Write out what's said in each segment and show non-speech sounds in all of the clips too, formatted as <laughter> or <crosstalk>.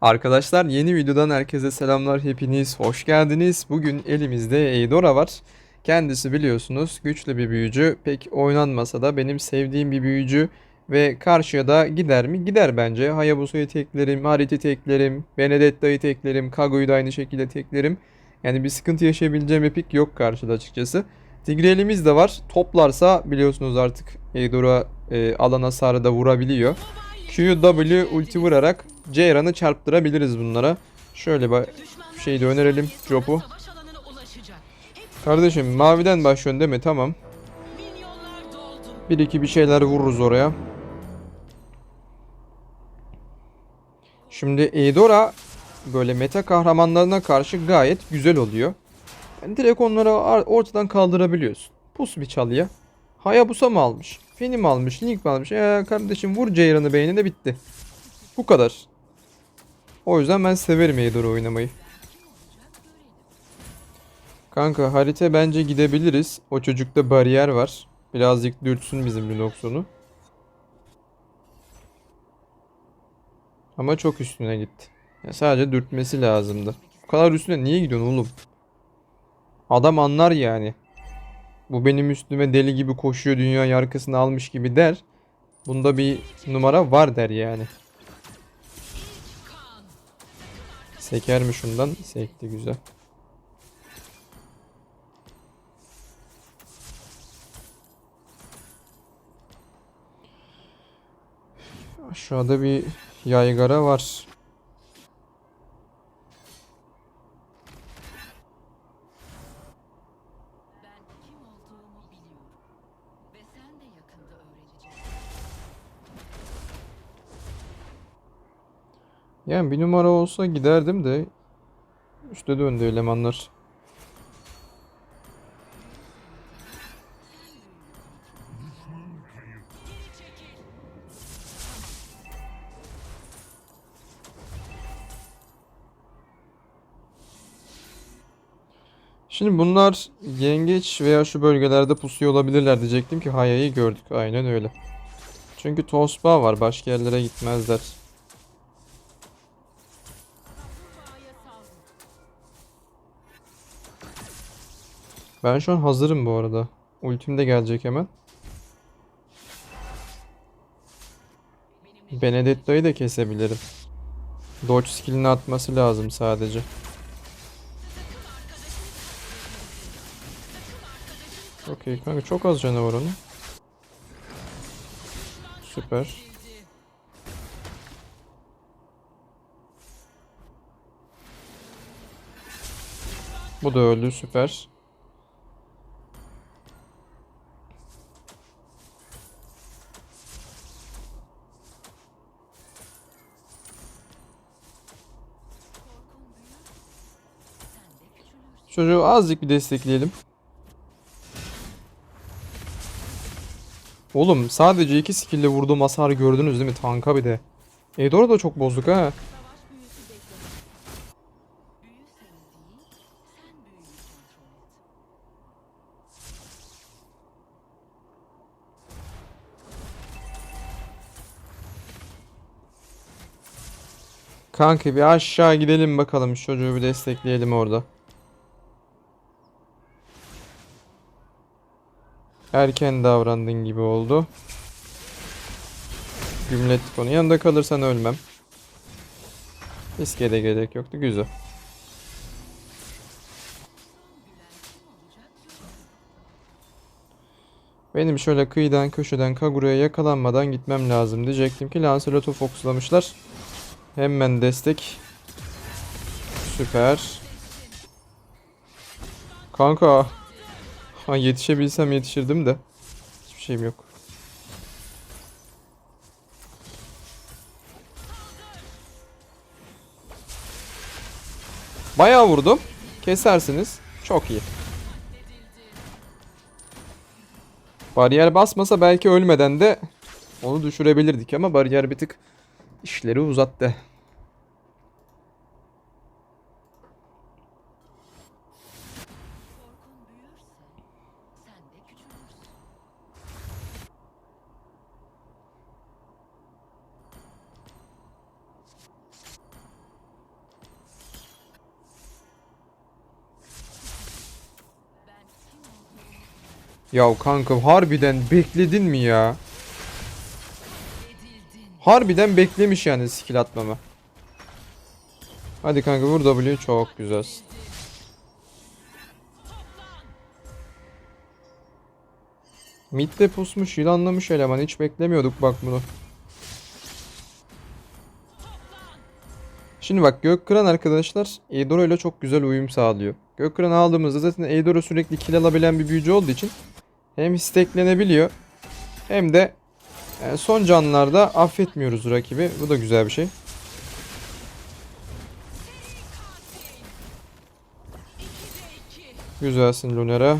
Arkadaşlar yeni videodan herkese selamlar hepiniz hoş geldiniz. Bugün elimizde Eidora var. Kendisi biliyorsunuz güçlü bir büyücü. Pek oynanmasa da benim sevdiğim bir büyücü. Ve karşıya da gider mi? Gider bence. Hayabusa'yı teklerim, Harit'i teklerim, Benedetta'yı teklerim, Kagu'yu da aynı şekilde teklerim. Yani bir sıkıntı yaşayabileceğim bir pik yok karşıda açıkçası. Tigreal'imiz de var. Toplarsa biliyorsunuz artık Eidora e, alan hasarı da vurabiliyor. QW ulti vurarak Ceyran'ı çarptırabiliriz bunlara. Şöyle bir şey de önerelim Drop'u. Kardeşim maviden başlıyorsun değil mi? Tamam. Bir iki bir şeyler vururuz oraya. Şimdi Eidora böyle meta kahramanlarına karşı gayet güzel oluyor. Yani direkt onları ar- ortadan kaldırabiliyorsun. Pus bir çalıya. Hayabusa mı almış? Feni mi almış? Link mi almış? Ya kardeşim vur Ceyran'ı beynine bitti. Bu kadar. O yüzden ben severim Eidora oynamayı. Kanka harita bence gidebiliriz. O çocukta bariyer var. Birazcık dürtsün bizim Lunox'unu. Ama çok üstüne gitti. Ya sadece dürtmesi lazımdı. Bu kadar üstüne niye gidiyorsun oğlum? Adam anlar yani. Bu benim üstüme deli gibi koşuyor dünya arkasını almış gibi der. Bunda bir numara var der yani. Seker mi şundan? Sekti güzel. Aşağıda bir yaygara var. Yani bir numara olsa giderdim de üste döndü elemanlar. Şimdi bunlar yengeç veya şu bölgelerde pusuyor olabilirler diyecektim ki Haya'yı gördük. Aynen öyle. Çünkü Tosba var. Başka yerlere gitmezler. Ben şu an hazırım bu arada. Ultim de gelecek hemen. Benedetta'yı da kesebilirim. Dodge skillini atması lazım sadece. Okey kanka çok az canı var onun. Süper. Bu da öldü süper. Korkun büyür. Sen de küçülürsün. Çocuğu azıcık bir destekleyelim. Oğlum sadece iki skill ile vurduğum hasarı gördünüz değil mi? Tanka bir de. Eidora da çok bozduk ha. Kanka bir aşağı gidelim bakalım. Çocuğu bir destekleyelim orada. Erken davrandın gibi oldu. Gümlettik onu. Yanında kalırsan ölmem. Riske de gerek yoktu. Güzel. Benim şöyle kıyıdan köşeden Kaguru'ya yakalanmadan gitmem lazım diyecektim ki Lancelot'u fokuslamışlar. Hemen destek. Süper. Kanka. Ha yetişebilsem yetişirdim de. Hiçbir şeyim yok. Bayağı vurdum. Kesersiniz. Çok iyi. Bariyer basmasa belki ölmeden de onu düşürebilirdik ama bariyer bir tık işleri uzattı. Ya kanka harbiden bekledin mi ya? Harbiden beklemiş yani skill atmamı. Hadi kanka vur W çok güzel. Mid'de pusmuş yılanlamış eleman hiç beklemiyorduk bak bunu. Şimdi bak Gökkıran arkadaşlar Eidoro ile çok güzel uyum sağlıyor. Gökkıran aldığımızda zaten Eidoro sürekli kill alabilen bir büyücü olduğu için hem steklenebiliyor hem de yani son canlarda affetmiyoruz rakibi. Bu da güzel bir şey. Güzelsin Lunera.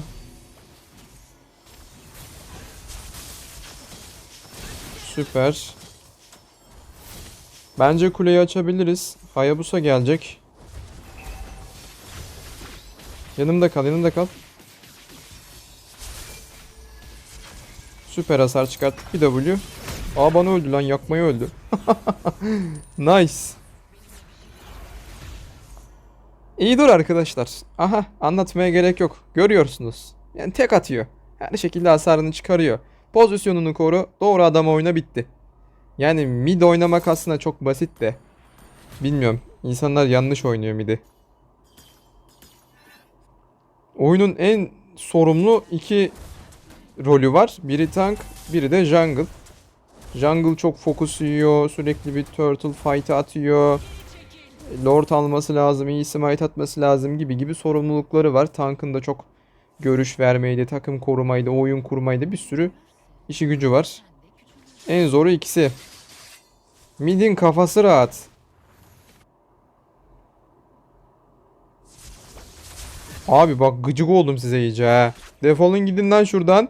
Süper. Bence kuleyi açabiliriz. Hayabusa gelecek. Yanımda kal, yanımda kal. Süper hasar çıkarttık. Bir W. Aa bana öldü lan. Yakmaya öldü. <laughs> nice. İyi dur arkadaşlar. Aha anlatmaya gerek yok. Görüyorsunuz. Yani tek atıyor. Her şekilde hasarını çıkarıyor. Pozisyonunu koru. Doğru adama oyna bitti. Yani mid oynamak aslında çok basit de. Bilmiyorum. İnsanlar yanlış oynuyor mid'i. Oyunun en sorumlu iki rolü var. Biri tank, biri de jungle. Jungle çok fokus yiyor. Sürekli bir turtle fight atıyor. Lord alması lazım, iyi smite atması lazım gibi gibi sorumlulukları var. Tank'ın da çok görüş vermeydi, takım korumaydı, oyun kurmaydı bir sürü işi gücü var. En zoru ikisi. Mid'in kafası rahat. Abi bak gıcık oldum size iyice ha. Defolun gidin lan şuradan.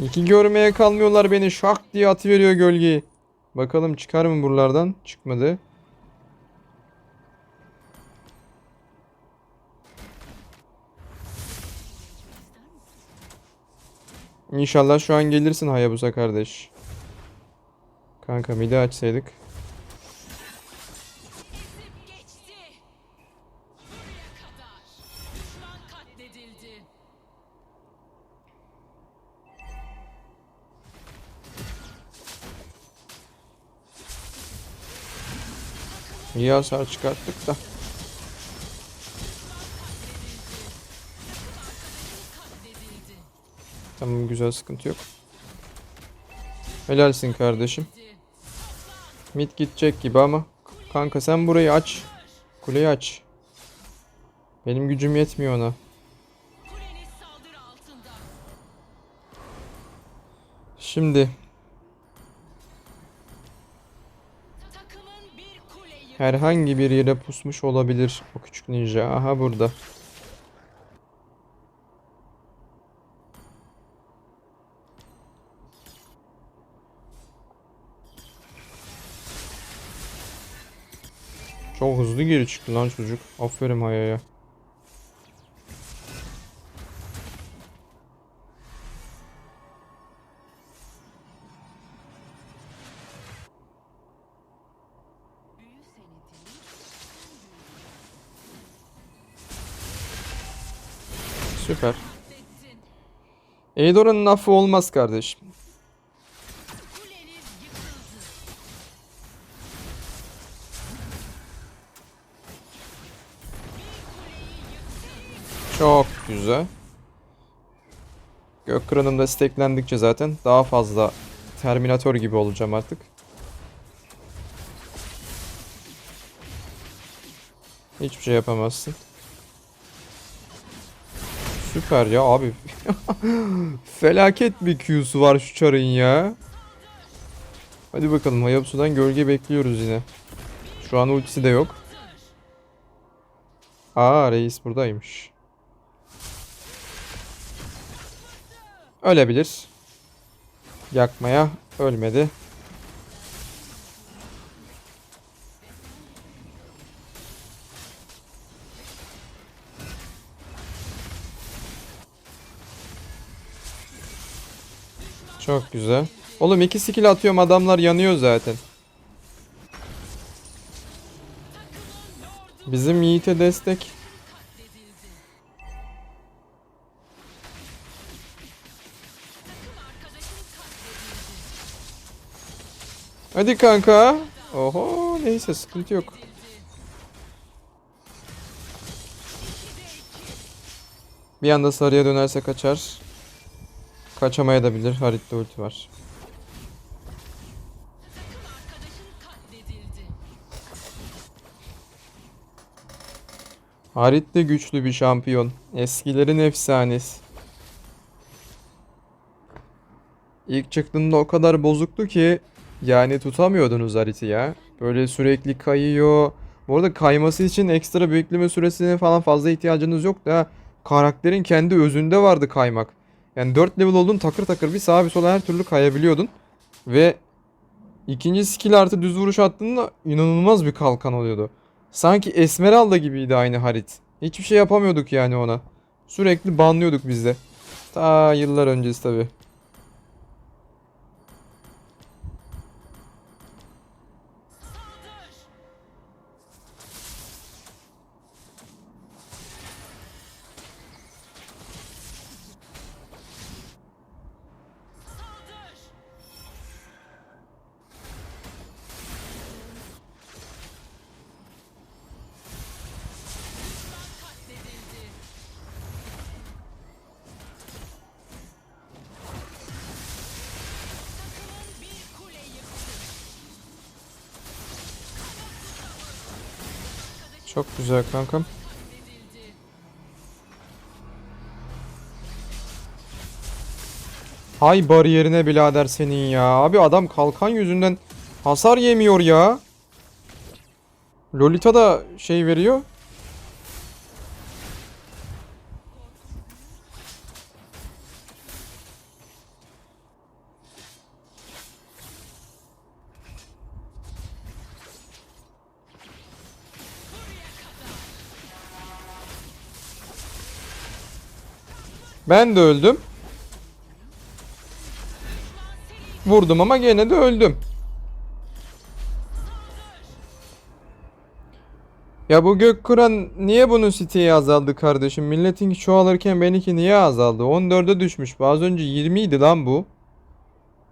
İki görmeye kalmıyorlar beni. Şak diye atıveriyor gölgeyi. Bakalım çıkar mı buralardan? Çıkmadı. İnşallah şu an gelirsin Hayabusa kardeş. Kanka midi açsaydık. İyi hasar çıkarttık da. Tamam güzel sıkıntı yok. Helalsin kardeşim. Mid gidecek gibi ama. Kanka sen burayı aç. Kuleyi aç. Benim gücüm yetmiyor ona. Şimdi herhangi bir yere pusmuş olabilir o küçük ninja. Aha burada. Çok hızlı geri çıktı lan çocuk. Aferin Haya'ya. Süper. Eidora'nın affı olmaz kardeşim. Çok güzel. Gökkıran'ım da steklendikçe zaten daha fazla Terminator gibi olacağım artık. Hiçbir şey yapamazsın. Süper ya abi. <laughs> Felaket bir Q'su var şu çarın ya. Hadi bakalım Hayabusa'dan gölge bekliyoruz yine. Şu an ultisi de yok. Aa reis buradaymış. Ölebilir. Yakmaya ölmedi. Çok güzel. Oğlum iki skill atıyorum adamlar yanıyor zaten. Bizim Yiğit'e destek. Hadi kanka. Oho neyse sıkıntı yok. Bir anda sarıya dönerse kaçar. Kaçamaya da bilir. Harit'te ulti var. Harit güçlü bir şampiyon. Eskilerin efsanesi. İlk çıktığında o kadar bozuktu ki yani tutamıyordunuz Harit'i ya. Böyle sürekli kayıyor. Bu arada kayması için ekstra büyükleme süresine falan fazla ihtiyacınız yok da karakterin kendi özünde vardı kaymak. Yani 4 level oldun takır takır bir sağa bir sola her türlü kayabiliyordun. Ve ikinci skill artı düz vuruş attığında inanılmaz bir kalkan oluyordu. Sanki Esmeralda gibiydi aynı Harit. Hiçbir şey yapamıyorduk yani ona. Sürekli banlıyorduk biz de. Ta yıllar öncesi tabi. Çok güzel kankam. Hay bariyerine birader senin ya. Abi adam kalkan yüzünden hasar yemiyor ya. Lolita da şey veriyor. Ben de öldüm. Vurdum ama gene de öldüm. Ya bu gök kuran niye bunun siteyi azaldı kardeşim? Milletinki çoğalırken benimki niye azaldı? 14'e düşmüş. Az önce 20 idi lan bu.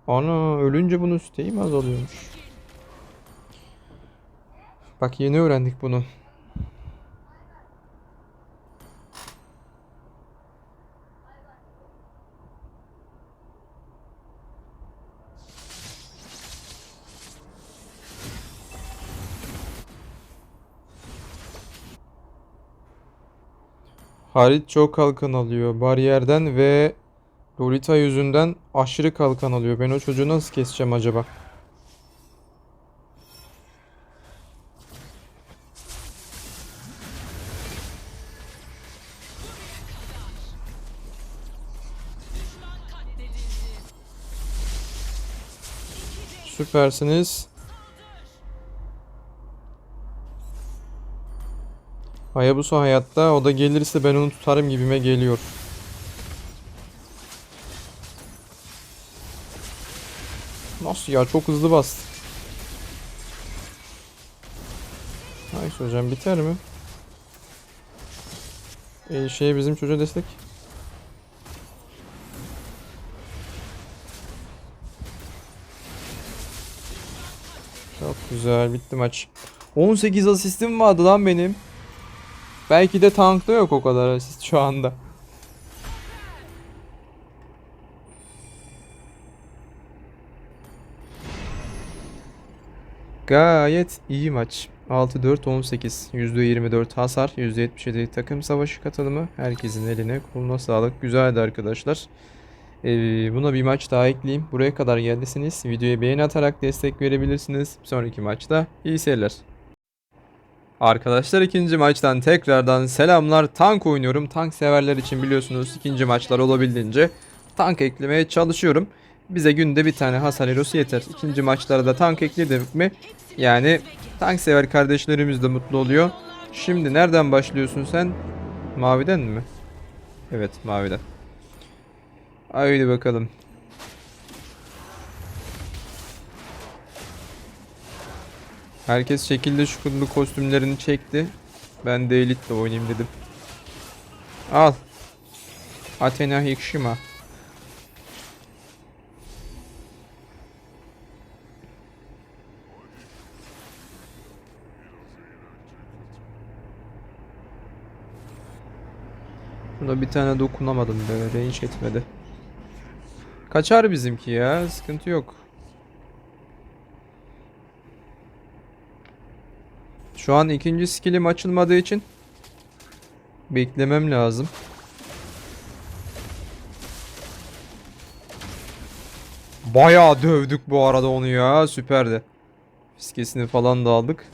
Ana ölünce bunun siteyi mi azalıyormuş? Bak yeni öğrendik bunu. Harit çok kalkan alıyor. Bariyerden ve Lolita yüzünden aşırı kalkan alıyor. Ben o çocuğu nasıl keseceğim acaba? Süpersiniz. Hayabusa hayatta. O da gelirse ben onu tutarım gibime geliyor. Nasıl ya? Çok hızlı bastı. Nice hocam biter mi? Ee, şey bizim çocuğa destek. Çok güzel bitti maç. 18 asistim vardı lan benim. Belki de tankta yok o kadar asist şu anda. Gayet iyi maç. 6-4-18. %24 hasar, %77 takım savaşı katılımı. Herkesin eline koluna sağlık. Güzeldi arkadaşlar. Ee, buna bir maç daha ekleyeyim. Buraya kadar geldiyseniz videoya beğeni atarak destek verebilirsiniz. Sonraki maçta iyi seyirler. Arkadaşlar ikinci maçtan tekrardan selamlar. Tank oynuyorum. Tank severler için biliyorsunuz ikinci maçlar olabildiğince tank eklemeye çalışıyorum. Bize günde bir tane hasar herosu yeter. İkinci maçlara da tank ekledik mi? Yani tank sever kardeşlerimiz de mutlu oluyor. Şimdi nereden başlıyorsun sen? Maviden mi? Evet maviden. Haydi bakalım. Herkes şekilde şukurlu kostümlerini çekti. Ben de elitle oynayayım dedim. Al. Athena Hikshima. Buna bir tane dokunamadım be. Range etmedi. Kaçar bizimki ya. Sıkıntı yok. Şu an ikinci skillim açılmadığı için beklemem lazım. Bayağı dövdük bu arada onu ya. Süperdi. Fiskesini falan da aldık.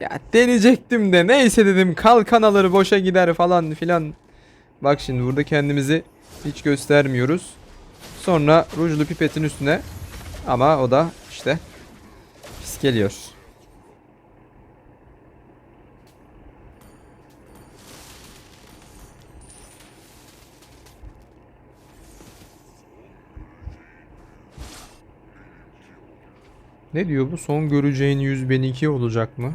Ya deneyecektim de neyse dedim kalkan alır boşa gider falan filan. Bak şimdi burada kendimizi hiç göstermiyoruz. Sonra rujlu pipetin üstüne ama o da işte geliyor. Ne diyor bu? Son göreceğin yüz benimki olacak mı?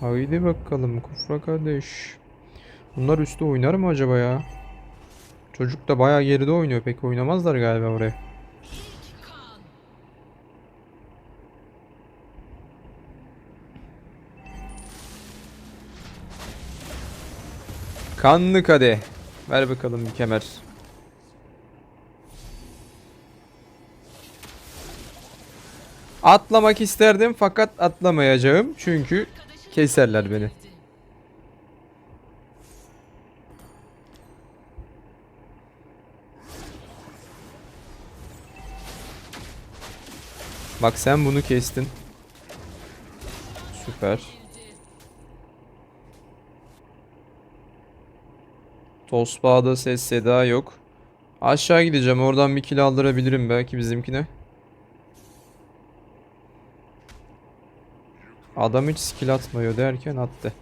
Haydi bakalım Kufra kardeş. Bunlar üstte oynar mı acaba ya? Çocuk da bayağı geride oynuyor. Pek oynamazlar galiba oraya. Kanlı kadeh. Ver bakalım bir kemer. Atlamak isterdim fakat atlamayacağım. Çünkü keserler beni. Bak sen bunu kestin. Süper. Tosbağa'da ses seda yok. Aşağı gideceğim. Oradan bir kill aldırabilirim belki bizimkine. Adam hiç skill atmıyor derken attı.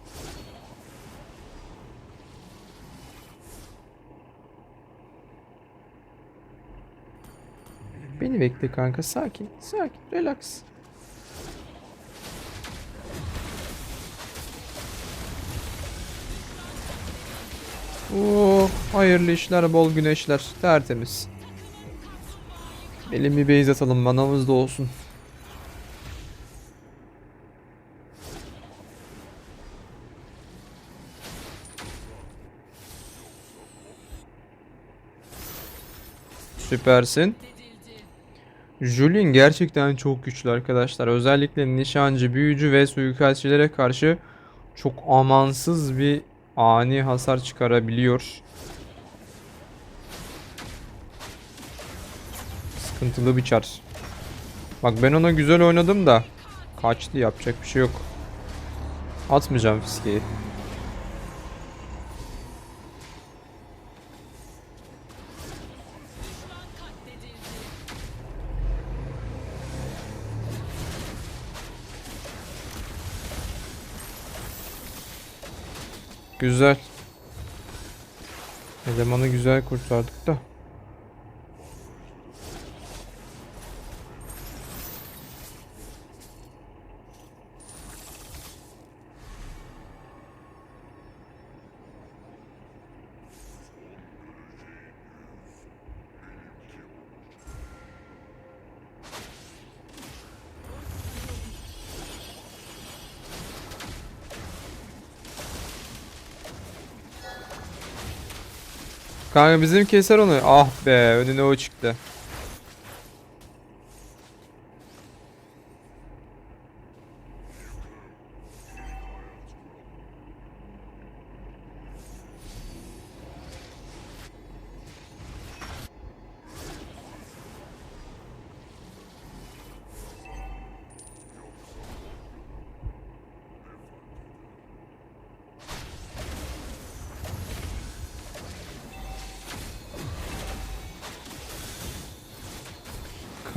Beni bekle kanka. Sakin. Sakin. Relax. Oh, hayırlı işler, bol güneşler. Tertemiz. Elim bir base atalım. Manamız da olsun. Süpersin. Julien gerçekten çok güçlü arkadaşlar. Özellikle nişancı, büyücü ve suikastçilere karşı çok amansız bir ani hasar çıkarabiliyor. Sıkıntılı bir çar. Bak ben ona güzel oynadım da kaçtı yapacak bir şey yok. Atmayacağım fiskeyi. Güzel. Elemanı güzel kurtardık da. Kanka bizim keser onu. Ah be önüne o çıktı.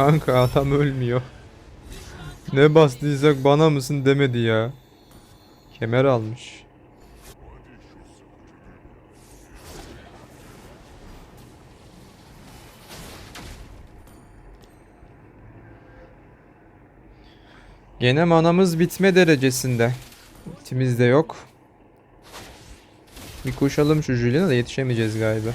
Kanka adam ölmüyor. Ne bastıysak bana mısın demedi ya. Kemer almış. Gene manamız bitme derecesinde. Ultimiz de yok. Bir koşalım şu Julian'a da yetişemeyeceğiz galiba.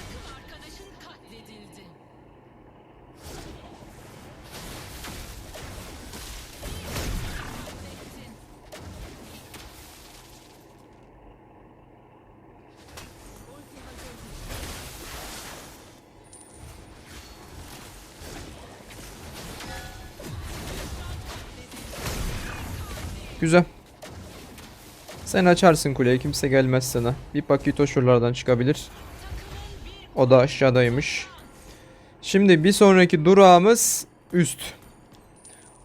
Sen açarsın kuleyi kimse gelmez sana. Bir pakito şuralardan çıkabilir. O da aşağıdaymış. Şimdi bir sonraki durağımız üst.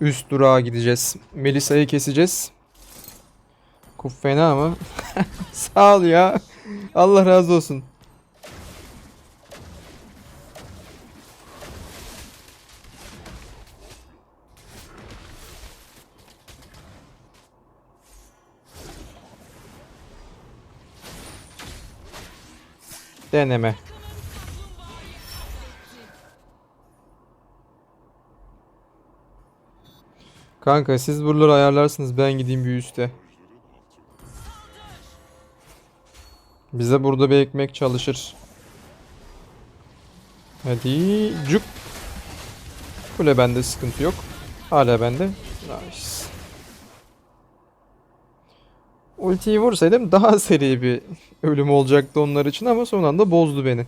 Üst durağa gideceğiz. Melisa'yı keseceğiz. Kuf fena mı? <laughs> Sağ ol ya. Allah razı olsun. Deneme. Kanka siz buraları ayarlarsınız ben gideyim bir üste. Bize burada bir ekmek çalışır. Hadi cuk. Kule bende sıkıntı yok. Hala bende. Nice. Ultiyi vursaydım daha <laughs> seri bir ölüm olacaktı onlar için ama son anda bozdu beni.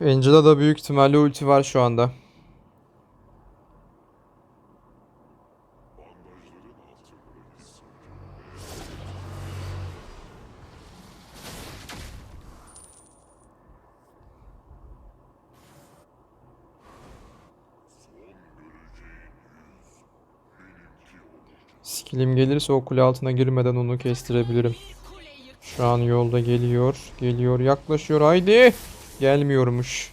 Angela da büyük ihtimalle ulti var şu anda. Skillim gelirse o kule altına girmeden onu kestirebilirim. Şu an yolda geliyor. Geliyor yaklaşıyor haydi. Gelmiyormuş.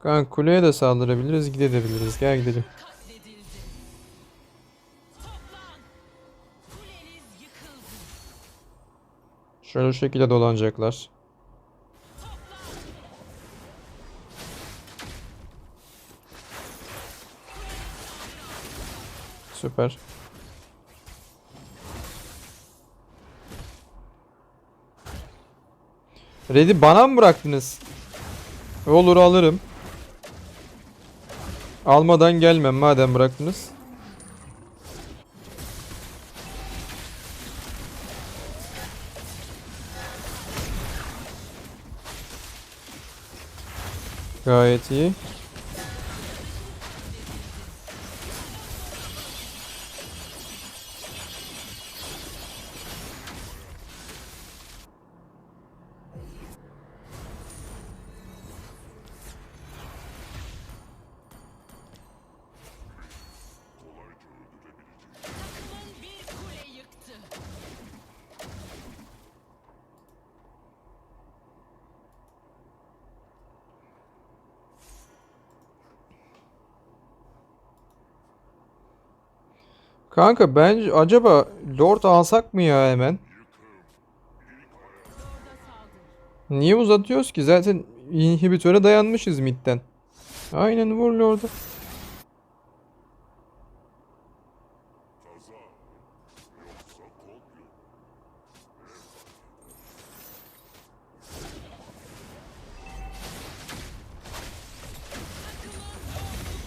Kanka kuleye de saldırabiliriz gidebiliriz. Gel gidelim. Şöyle şekilde dolanacaklar. Süper. Red'i bana mı bıraktınız? Olur alırım. Almadan gelmem madem bıraktınız. Gayet iyi. Kanka bence acaba Lord alsak mı ya hemen? Niye uzatıyoruz ki? Zaten inhibitöre dayanmışız midden. Aynen vur Lord'u.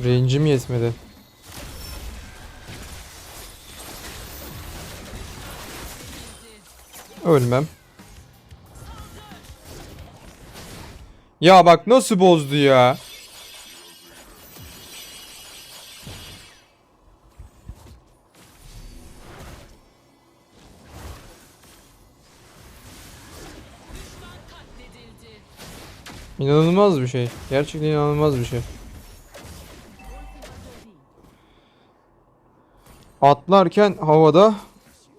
Range'im yetmedi. Ölmem. Ya bak nasıl bozdu ya. İnanılmaz bir şey. Gerçekten inanılmaz bir şey. Atlarken havada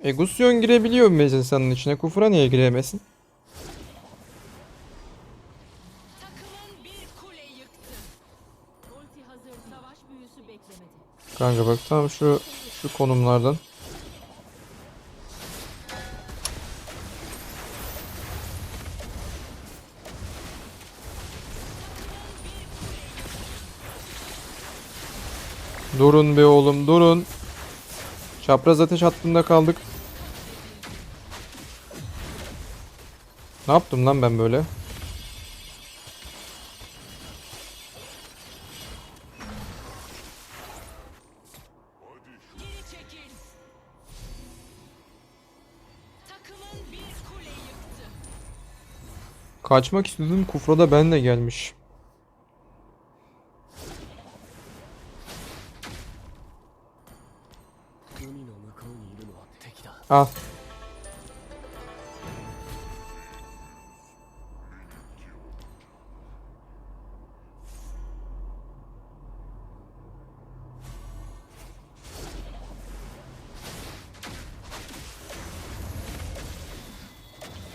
e Gusyon girebiliyor bir insanın içine. Kufra niye giremesin? Kanka bak tam şu şu konumlardan. Durun be oğlum durun. Çapraz ateş hattında kaldık. Ne yaptım lan ben böyle? Kaçmak istedim kufra da benle gelmiş. Al.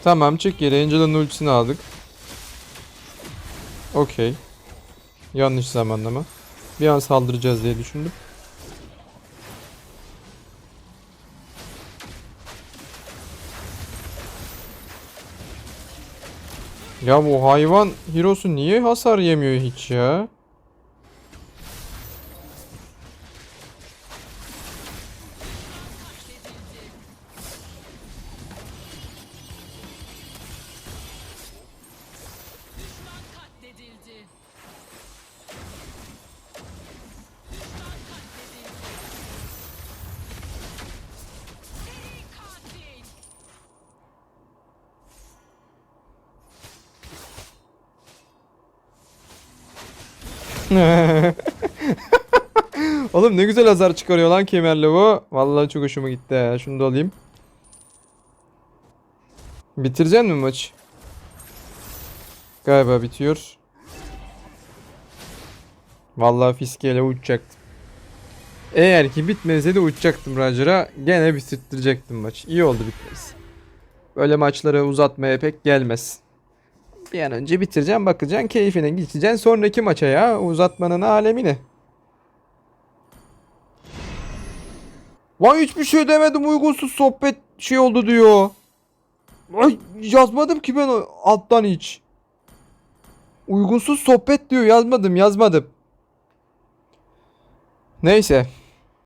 Tamam çık geri. Angela'nın ultisini aldık. Okey. Yanlış zamanlama. Bir an saldıracağız diye düşündüm. Ya bu hayvan Hirosu niye hasar yemiyor hiç ya? <laughs> Oğlum ne güzel hasar çıkarıyor lan kemerle bu. Vallahi çok hoşuma gitti ya. Şunu da alayım. Bitirecek mi maçı? Galiba bitiyor. Vallahi fiskeyle uçacaktım. Eğer ki bitmeseydi uçacaktım Roger'a. Gene bitirttirecektim maç. İyi oldu bitmesi. Böyle maçları uzatmaya pek gelmez. Bir an önce bitireceksin bakacaksın keyfine geçeceksin sonraki maça ya. Uzatmanın alemi ne? Lan hiçbir şey demedim uygunsuz sohbet şey oldu diyor. Ay yazmadım ki ben alttan hiç. Uygunsuz sohbet diyor yazmadım yazmadım. Neyse